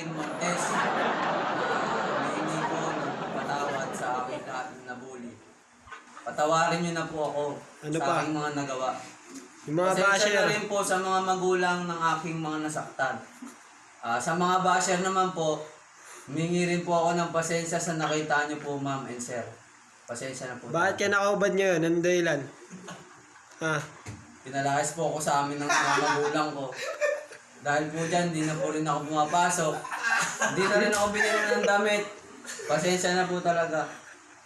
Kevin Montes. Nahingi ko ng patawad sa aking dating na bully. Patawarin niyo na po ako ano sa pa? aking mga nagawa. Yung mga basher. na rin po sa mga magulang ng aking mga nasaktan. Ah, sa mga basher naman po, humingi rin po ako ng pasensya sa nakita niyo po ma'am and sir. Pasensya na po. Bakit ka nakaubad ngayon? Anong dahilan? Ah, Pinalakas po ako sa amin ng mga magulang ko. Dahil po dyan, di na po rin ako pumapasok. Hindi na rin ako binili ng damit. Pasensya na po talaga.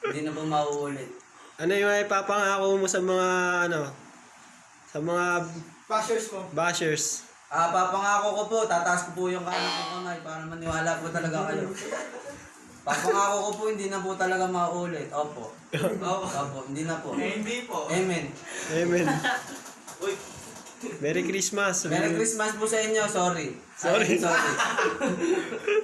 Hindi na po mauulit. Ano yung ipapangako mo sa mga ano? Sa mga Bashers mo. bashers? Ah, papangako ko po, tataas ko po yung kanan ko kamay para maniwala po talaga kayo. Papangako ko po, hindi na po talaga mauulit. Opo. Opo. Opo, hindi na po. Eh, hindi po. Amen. Amen. Uy, Merry Christmas. Merry Christmas po sa inyo. Sorry. Sorry. Ay, sorry.